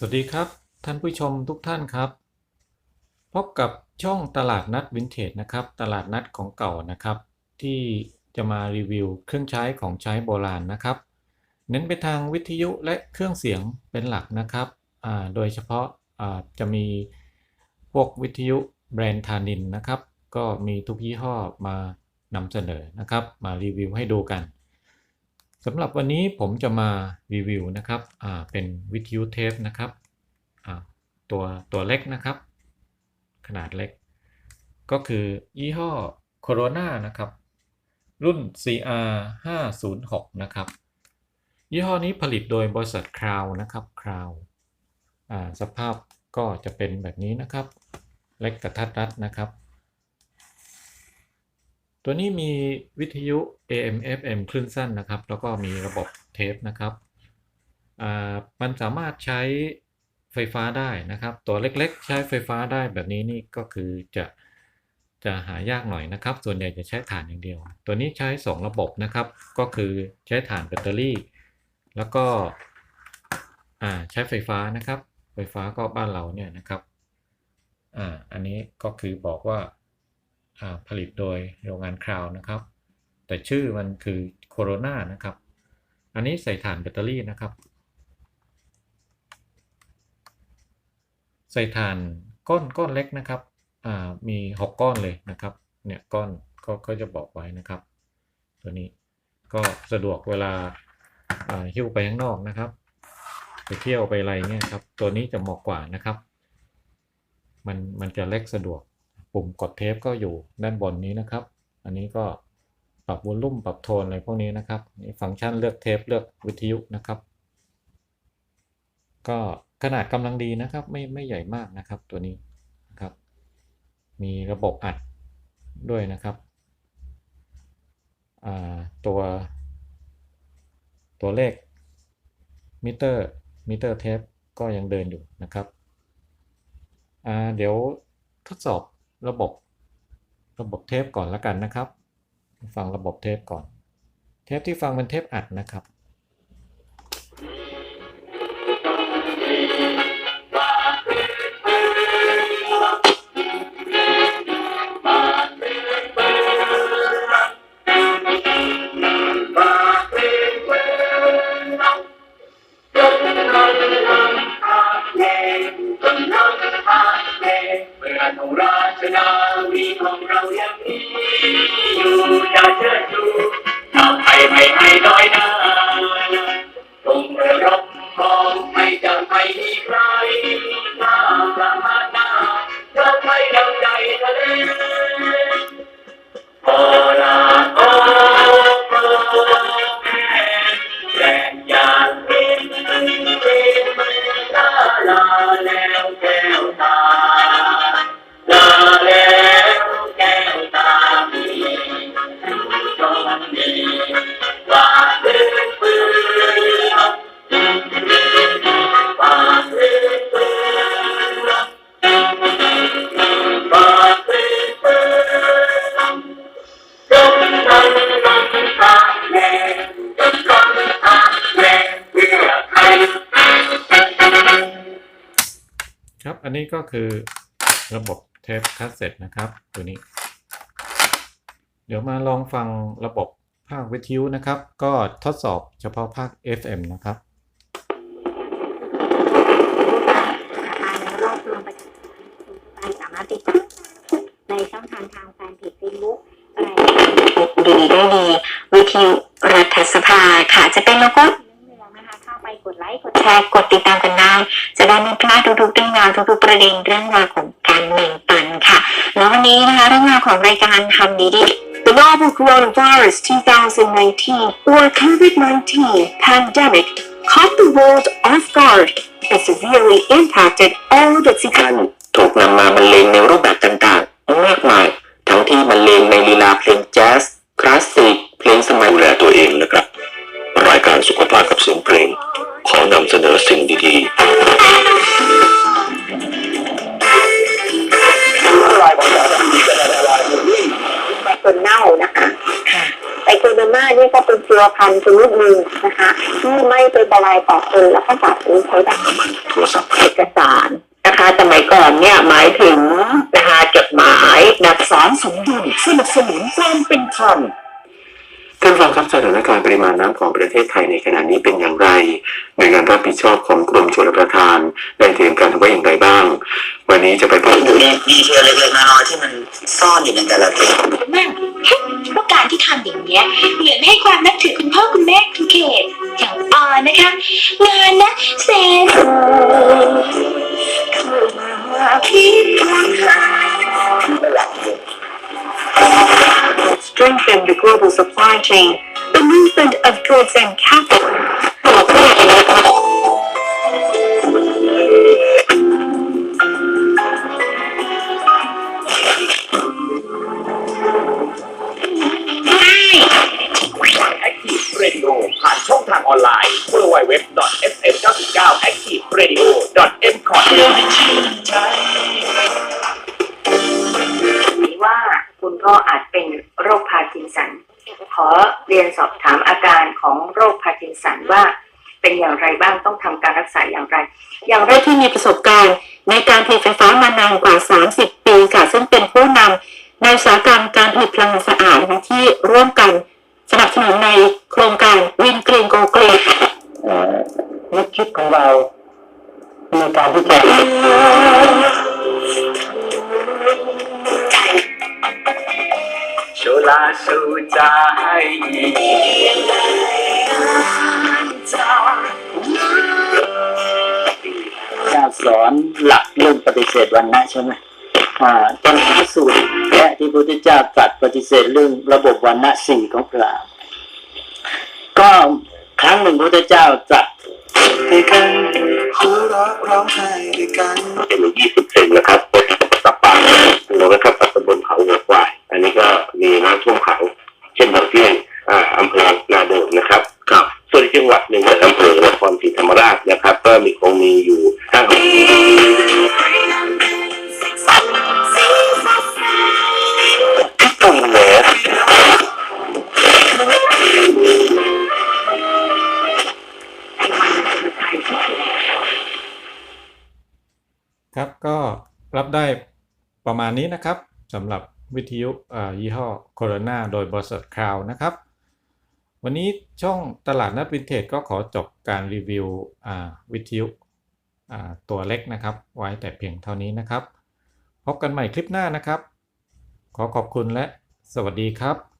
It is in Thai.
สวัสดีครับท่านผู้ชมทุกท่านครับ พบกับช่องตลาดนัดวินเทจนะครับ ตลาดนัดของเก่านะครับ ที่จะมารีวิวเครื่องใช้ของใช้โบราณนะครับ เน้นไปทางวิทยุและเครื่องเสียงเป็นหลักนะครับโดยเฉพาะอ่าจะมีพวกวิทยุแบรนด์ทานินนะครับ ก็มีทุกยี่ห้อมานำเสนอนะครับ มารีวิวให้ดูกัน สำหรับวันนี้ผมจะมารีวิวนะครับเป็นวิทยุเทปนะครับตัวตัวเล็กนะครับ ขนาดเล็ก ก็คือยี่ห้อ Corona นะครับ รุ่น CR 506นะครับ ยี่ห้อนี้ผลิตโดยบริษัท Crown นะครับ Crown อ่าสภาพก็จะเป็นแบบนี้นะครับ เล็กกระทัดรัดนะครับ ตัวนี้มีวิทยุ AM FM คลื่นสั้นนะครับ แล้วก็มีระบบเทปนะครับอ่ามันสามารถใช้ไฟฟ้าได้นะครับ ตัวเล็กๆ ใช้ไฟฟ้าได้แบบนี้นี่ก็คือจะจะหายากหน่อยนะครับ ส่วนใหญ่จะใช้ถ่านอย่างเดียว ตัวนี้ใช้ 2 ระบบนะครับ ก็คือใช้ถ่านแบตเตอรี่ แล้วก็อ่าใช้ไฟฟ้านะครับ ไฟฟ้าก็บ้านเราเนี่ยนะครับ อ่า อันนี้ก็คือบอกว่า ผลิตโดยโรงงานคราวนะครับ แต่ชื่อมันคือโคโรนานะครับ อันนี้ใส่ถ่านแบตเตอรี่นะครับ ใส่ถ่านก้อนก้อนเล็กนะครับมี6ก้อนเลยนะครับ เนี่ยก้อนก็ก็จะบอกไว้นะครับ ตัวนี้ก็สะดวกเวลาอ่าหิ้วไปข้างนอกนะครับ ไปเที่ยวไปอะไรเงี้ยครับ ตัวนี้จะเหมาะกว่านะครับ มันมันจะเล็กสะดวก ปุ่มกดเทปก็อยู่ด้านบนนี้นะครับ อันนี้ก็ปรับวอลลุ่มปรับโทนอะไรพวกนี้นะครับนี่ฟังก์ชันเลือกเทปเลือกวิทยุนะครับ ก็ขนาดกำลังดีนะครับ ไม่ไม่ใหญ่มากนะครับตัวนี้นะครับ มีระบบอัดด้วยนะครับตัวตัวเลขมิเตอร์มิเตอร์เทปก็ยังเดินอยู่นะครับ เดี๋ยวทดสอบ ระบบระบบเทปก่อนแล้วกันนะครับ ฟังระบบเทปก่อน เทปที่ฟังเป็นเทปอัดนะครับ อันนี้ก็คือระบบเทปคาสเซ็ตนะครับตัวนี้ เดี๋ยวมาลองฟังระบบภาควิทยุนะครับ ก็ทดสอบเฉพาะภาค FM นะครับรวบรวมประชาสัมพันธ์คุณผู้ฟังสามารถติดตามในช่องทางทางแฟนเพจเฟซบุ๊กรายการดีได้ดีวิทยุรัฐสภาค่ะจะเป็นโลโก้ ไปกดไลค์กดแชร์กดติดตามกันได้ จะได้ไม่พลาดทุกๆเรื่องราวทุกๆประเด็นเรื่องราวของการเมืองปันค่ะแล้ววันนี้นะคะเรื่องราวของรายการทำดีดี The novel coronavirus 2019 or COVID-19 pandemic caught the world off guard and severely impacted all the กันถูกนำมาบรรเลงในรูปแบบต่างๆ มากมาย ทั้งที่บรรเลงในลีลาเพลงแจ๊สคลาสสิกเพลงสมัยดูแลตัวเองนะครับ รายการสุขภาพกับ อสิ่งดีๆคนเน่านะคะไตโคโดมานี่ก็เป็นเชื้อพันธ์ชนิดหนึ่งนะคะที่ไม่เป็นอันตรายต่อคนแล้วก็สัตว์หรือใช้แบบโทรศัพท์เอกสารนะคะสมัยก่อนเนี่ยหมายถึงนะคะจดหมายนักสอนสมดุลสนับสนุนความเป็นธรรม ท่านฟังครับสถานการณ์ปริมาณน้ำของประเทศไทยในขณะนี้เป็นอย่างไรหน่วยงานรับผิดชอบของกรมชลประทานได้เตรียมการไว้อย่างไรบ้าง วันนี้จะไปพูดอยู่ในดีเทลเล็กๆน้อยๆที่มันซ่อนอยู่ในแต่ละจุดมากเพราะการที่ทำอย่างเนี้ยเหมือนให้ความนับถือคุณพ่อคุณแม่คุณเขตอย่างออนนะคะ งานนะเซน strengthen the global supply chain, the movement of goods and capital. แอคทีฟเรดิโอผ่านช่องทางออนไลน์ www.fm99activeradio.m.com ว่า โรคพาร์กินสันว่าเป็นอย่างไรบ้างต้องทำการรักษาอย่างไร อย่างแรกที่มีประสบการณ์ ในการผลิตไฟฟ้ามานานกว่า 30 ปีค่ะ ซึ่งเป็นผู้นำในอุตสาหกรรมการผลิตพลังงานสะอาดนะคะที่ร่วมกันสนับสนุนในโครงการวินกรีนโกกรีนนักคิดของเราในการที่จะโชลาสูใจ เจ้าสอนหลักเรื่องปฏิเสธวันนะใช่ไหมอ่าตอนพระสูตรและที่พระพุทธเจ้าตรัสปฏิเสธเรื่องระบบวันนะสี่ของพระก็ครั้งหนึ่งพระพุทธเจ้าตรัสเป็นยู่20เซนนะครับตับปากแล้วนะครับตำบลเขาหัวควาย อันนี้ก็มีน้ำท่วมเขา มีคงมีอยู่ห้าอำเภอที่ตุ่มแหวครับก็รับได้ประมาณนี้นะครับสำหรับวิทยุยี่ห้อโคโรนาโดยบริษัทคราวนะครับ วันนี้ช่องตลาดนัดวินเทจก็ขอจบการรีวิววิทยุ ตัวเล็กนะครับ ไว้แต่เพียงเท่านี้นะครับ พบกันใหม่คลิปหน้านะครับ ขอขอบคุณและสวัสดีครับ